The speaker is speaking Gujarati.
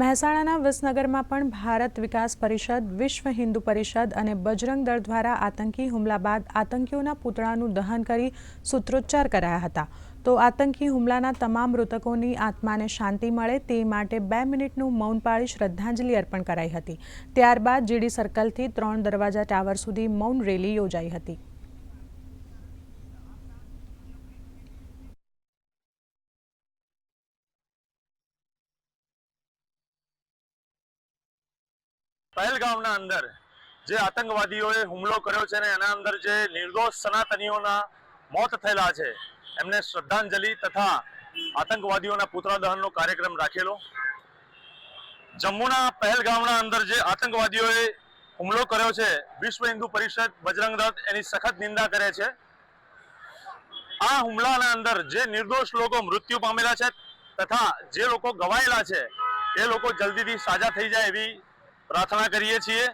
મહેસાણાના વિસનગરમાં પણ ભારત વિકાસ પરિષદ, વિશ્વ હિન્દુ પરિષદ અને બજરંગ દળ દ્વારા આતંકી હુમલા બાદ આતંકીઓના પૂતળાનું દહન કરી સૂત્રોચ્ચાર કરાયા હતા. તો આતંકી હુમલાના તમામ મૃતકોની આત્માને શાંતિ મળે તે માટે બે મિનિટનું મૌન પાળી શ્રદ્ધાંજલિ અર્પણ કરાઈ હતી. ત્યારબાદ જીડી સર્કલથી ત્રણ દરવાજા ટાવર સુધી મૌન રેલી યોજાઈ હતી. પહેલગામના અંદર જે આતંકવાદીઓએ હુમલો કર્યો છે અને એના અંદર જે નિર્દોષ સનાતનીઓના મોત થયેલા છે, એમને શ્રદ્ધાંજલિ તથા આતંકવાદીઓના પુતળા કાર્યક્રમ રાખેલો. જમ્મુના પહેલગામના અંદર જે આતંકવાદીઓએ હુમલો કર્યો છે, વિશ્વ હિન્દુ પરિષદ બજરંગ દત્ત એની સખત નિંદા કરે છે. આ હુમલાના અંદર જે નિર્દોષ લોકો મૃત્યુ પામેલા છે તથા જે લોકો ગવાયેલા છે, એ લોકો જલ્દીથી સાજા થઈ જાય એવી પ્રાર્થના કરીએ છીએ.